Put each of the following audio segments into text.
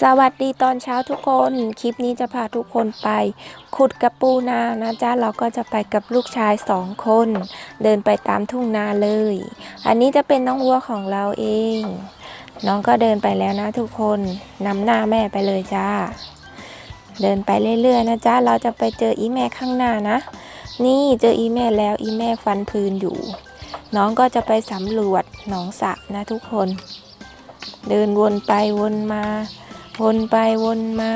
สวัสดีตอนเช้าทุกคน คลิปนี้จะพาทุกคนไป ขุดกระปูนานะจ๊ะ เราก็จะไปกับลูกชายสองคน เดินไปตามทุ่งนาเลย อันนี้จะเป็นน้องวัวของเราเอง น้องก็เดินไปแล้วนะทุกคนนำหน้าแม่ไปเลยจ้า เดินไปเรื่อยๆนะจ๊ะ เราจะไปเจออีแม่ข้างหน้านะ นี่เจออีแม่แล้วอีแม่ฟันพื้นอยู่ น้องก็จะไปสำรวจหนองสระนะทุกคน เดินวนไปวนมา วนไปวนมา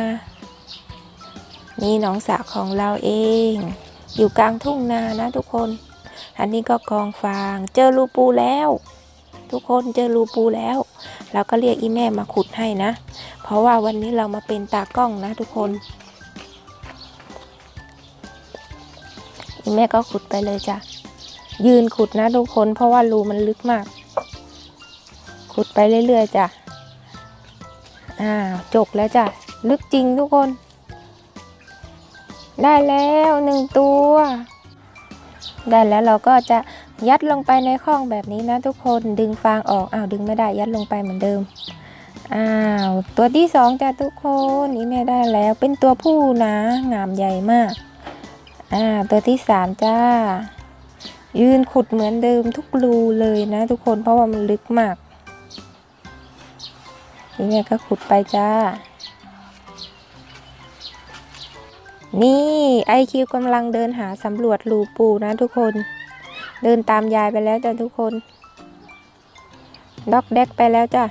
นี่หนองสระของเราเอง อยู่กลางทุ่งนานะทุกคน อันนี้ก็กองฟาง เจอรูปูแล้ว ทุกคนเจอรูปูแล้ว เราก็เรียกอีแม่มาขุดให้นะ เพราะว่าวันนี้เรามาเป็นตากล้องนะทุกคนอีแม่ก็ขุดไปเลยจ้ะ ยืนขุดนะทุกคน เพราะว่ารูมันลึกมาก ขุดไปเรื่อยๆจ้ะ อ้าจบแล้วจ้ะ ลึกจริงทุกคน ได้แล้วหนึ่งตัว ได้แล้วเราก็จะยัดลงไปในข้องแบบนี้นะทุกคนดึงฟางออกอ้าวดึงไม่ได้ยัดลงไปเหมือนเดิมอ้าวตัวที่สองจ้ะทุกคนนี่แม่ได้แล้วเป็นตัวผู้นะงามใหญ่มากอ่าตัวที่สามจ้า ยืนขุดเหมือนเดิมทุกรูเลยนะทุกคนเพราะว่ามันลึกมาก นี่แม่ก็ขุดไปจ้า นี่ไอคิวกำลังเดินหาสำรวจรูปูนะทุกคน เดินตามยายไปแล้วจ้ะทุกคน ด็อกแดกไปแล้วจ้ะ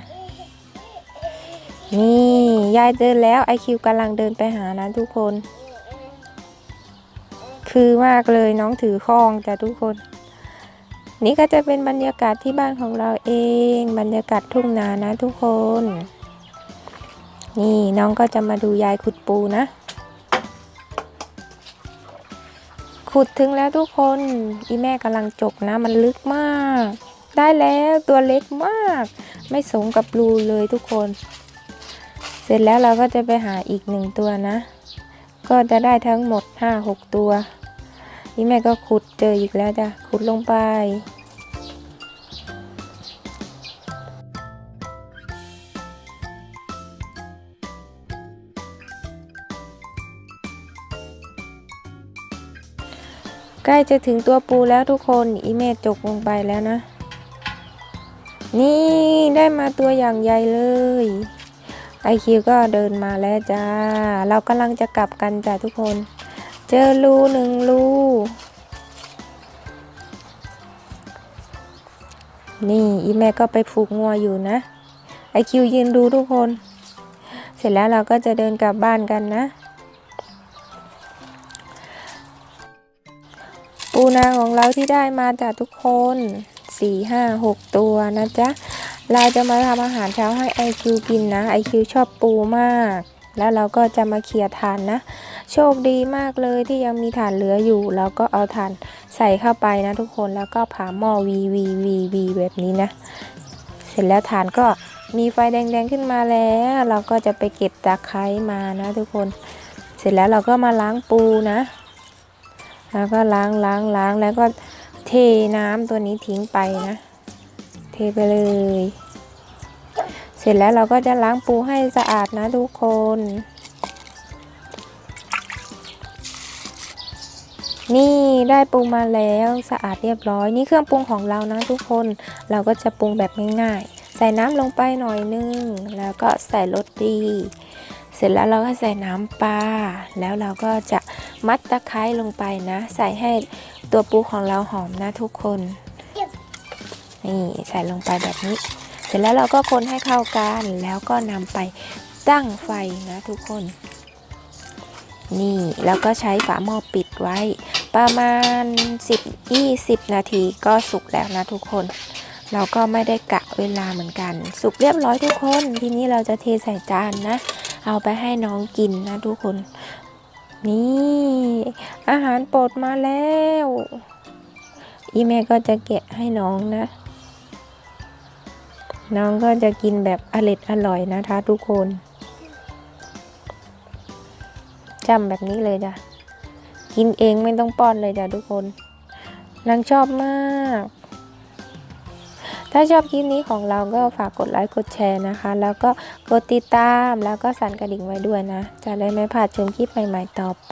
นี่ยายเดินแล้วไอคิวกำลังเดินไปหานะทุกคน คือมากเลยน้องถือข้องจ้ะทุกคนนี่ก็จะเป็นบรรยากาศที่บ้านของเราเอง บรรยากาศทุ่งนานะทุกคน นี่น้องก็จะมาดูยายขุดปูนะ ขุดถึงแล้วทุกคน อีแม่กำลังจกนะ มันลึกมาก ได้แล้วตัวเล็กมาก ไม่สมกับรูเลยทุกคน เสร็จแล้วเราก็จะไปหาอีกหนึ่งตัวนะ ก็จะได้ทั้งหมดห้าหกตัว อีแม่ก็ขุดเจออีกแล้วจ้ะ ขุดลงไป ใกล้จะถึงตัวปูแล้วทุกคนอีเมจจกลงไปแล้วนะ นี่ได้มาตัวอย่างใหญ่เลยไอคิวก็เดินมาแล้วจ้า เรากำลังจะกลับกันจ้ะทุกคน เจอรูหนึ่งรูนี่อีแม่ก็ไปผูกงัวอยู่นะไอคิวยืนดูทุกคน เสร็จแล้วเราก็จะเดินกลับบ้านกันนะ ปูนาของเราที่ได้มาจากทุกคนสี่ห้าหกตัวนะจ๊ะ เราจะมาทำอาหารเช้าให้ไอคิวกินนะไอคิวชอบปูมาก แล้วเราก็จะมาเขี่ยถ่านนะ โชคดีมากเลยที่ยังมีถ่านเหลืออยู่เราก็เอาถ่านใส่เข้าไปนะทุกคน แล้วก็ผ่าหม้อวีวีวีวีแบบนี้นะ เสร็จแล้วถ่านก็มีไฟแดงๆขึ้นมาแล้ว เราก็จะไปเก็บตะไคร้มานะทุกคน เสร็จแล้วเราก็มาล้างปูนะ แล้วก็ล้างล้างล้างแล้วก็เทน้ำตัวนี้ทิ้งไปนะ เทไปเลย เสร็จแล้วเราก็จะล้างปูให้สะอาดนะทุกคนนี่ได้ปรุงมาแล้วสะอาดเรียบร้อย นี่เครื่องปรุงของเรานะทุกคนเราก็จะปรุงแบบง่ายๆ ใส่น้ำลงไปหน่อยนึง แล้วก็ใส่รสดี เสร็จแล้วเราก็ใส่น้ำปลาแล้วเราก็จะ มัดตะไคร้ลงไปนะ ใส่ให้ตัวปูของเราหอมนะทุกคน นี่ใส่ลงไปแบบนี้ เสร็จแล้วเราก็คนให้เข้ากันแล้วก็นำไปตั้งไฟนะทุกคน นี่แล้วก็ใช้ฝาหม้อปิดไว้ ประมาณ 10-20 นาทีก็สุกแล้วนะทุกคนเราก็ไม่ได้กะเวลาเหมือนกัน สุกเรียบร้อยทุกคน ทีนี้เราจะเทใส่จานนะ เอาไปให้น้องกินนะทุกคน นี่ อาหารโปรดมาแล้ว อีเมก็จะแกะให้น้องนะ น้องก็จะกินแบบอร่อยอร่อยนะคะทุกคนจำแบบนี้เลยจ้ะ กินเองไม่ต้องป้อนเลยจ้ะทุกคนนางชอบมาก ถ้าชอบคลิปนี้ของเราก็ฝากกดไลค์กดแชร์นะคะ แล้วก็กดติดตามแล้วก็สั่นกระดิ่งไว้ด้วยนะ จะได้ไม่พลาดชมคลิปใหม่ ๆ ต่อไป